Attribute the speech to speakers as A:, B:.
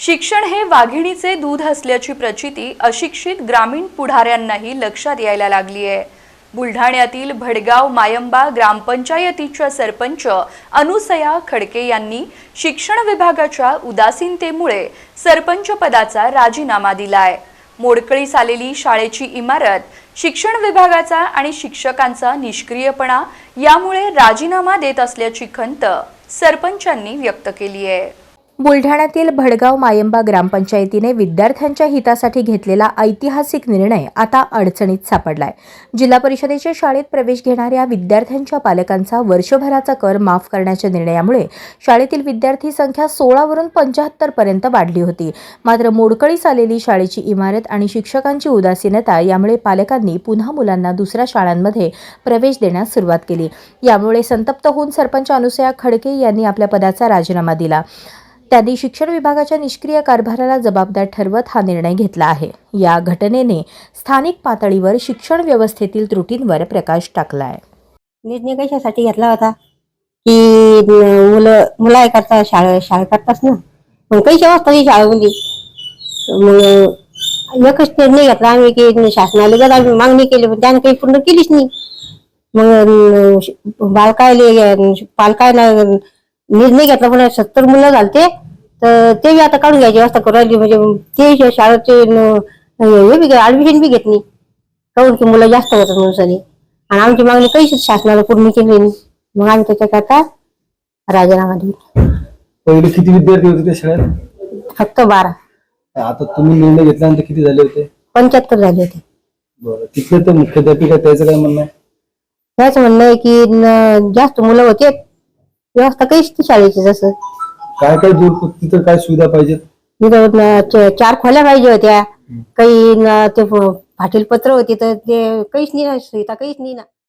A: शिक्षण हे वाघिणीचे दूध असल्याची प्रचिती अशिक्षित ग्रामीण पुढाऱ्यांनाही लक्षात यायला लागली आहे. बुलढाण्यातील भडगाव मायंबा ग्रामपंचायतीच्या सरपंच अनुसया खडके यांनी शिक्षण विभागाच्या उदासीनतेमुळे सरपंच पदाचा राजीनामा दिलाय. मोडकळीस आलेली शाळेची इमारत शिक्षण विभागाचा आणि शिक्षकांचा निष्क्रियपणा यामुळे राजीनामा देत असल्याची खंत सरपंचांनी व्यक्त केली आहे.
B: बुलढाण्यातील भडगाव मायंबा ग्रामपंचायतीने विद्यार्थ्यांच्या हितासाठी घेतलेला ऐतिहासिक निर्णय आता अडचणीत सापडलाय. जिल्हा परिषदेच्या शाळेत प्रवेश घेणाऱ्या विद्यार्थ्यांच्या पालकांचा वर्षभराचा कर माफ करण्याच्या निर्णयामुळे शाळेतील विद्यार्थी संख्या सोळावरून पंच्याहत्तर पर्यंत वाढली होती. मात्र मोडकळीस आलेली शाळेची इमारत आणि शिक्षकांची उदासीनता यामुळे पालकांनी पुन्हा मुलांना दुसऱ्या शाळांमध्ये प्रवेश देण्यास सुरुवात केली. यामुळे संतप्त होऊन सरपंच अनुसया खडके यांनी आपल्या पदाचा राजीनामा दिला. त्यांनी शिक्षण विभागाच्या निष्क्रिय कारभाराला जबाबदार ठरवत हा निर्णय घेतला आहे. या घटनेने स्थानिक पातळीवर शिक्षण व्यवस्थेतील त्रुटींवर प्रकाश टाकला आहे
C: निर्णय कशासाठी घेतला होता? की मुलं मुलं करता शाळे शाळे करताच ना? मग काही वाजता ही शाळेमध्ये. मग एकच निर्णय घेतला आम्ही की शासनाला जर आम्ही मागणी केली पण त्यानं काही पूर्ण केलीच नाही. मग बालकायले पालकायला निर्णय घेतला पण सत्तर मुलं झालते. तर ते बी आता काढून घ्यायची व्यवस्था करू राहिली. म्हणजे ते शाळेचे हे बी ऍडमिशन बी घेत नाही. काहून की मुलं जास्त होतात म्हणून आणि आमची मागणी काहीच शासनाला पूर्ण केली नाही. मग आम्ही त्याच्याकरता राजीनामा दिला
D: पहिले किती विद्यार्थी होते त्या शाळेत?
C: फक्त बारा.
D: आता तुम्ही निर्णय घेतल्यानंतर किती झाले होते?
C: पंच्याहत्तर झाले होते.
D: बरं तिथले तर मुख्याध्यापिका त्याचं काय म्हणणं आहे?
C: त्याचं म्हणणं आहे की न- जास्त मुलं होते. व्यवस्था काहीच नाही शाळेची जसं?
D: काय काय दूर तिथं काय सुविधा पाहिजेत?
C: तिथं न- च- चार खोल्या पाहिजे होत्या. काही न- ते फाटील पत्र होते तर ते काहीच नाही ना सुविधा काहीच नाही ना.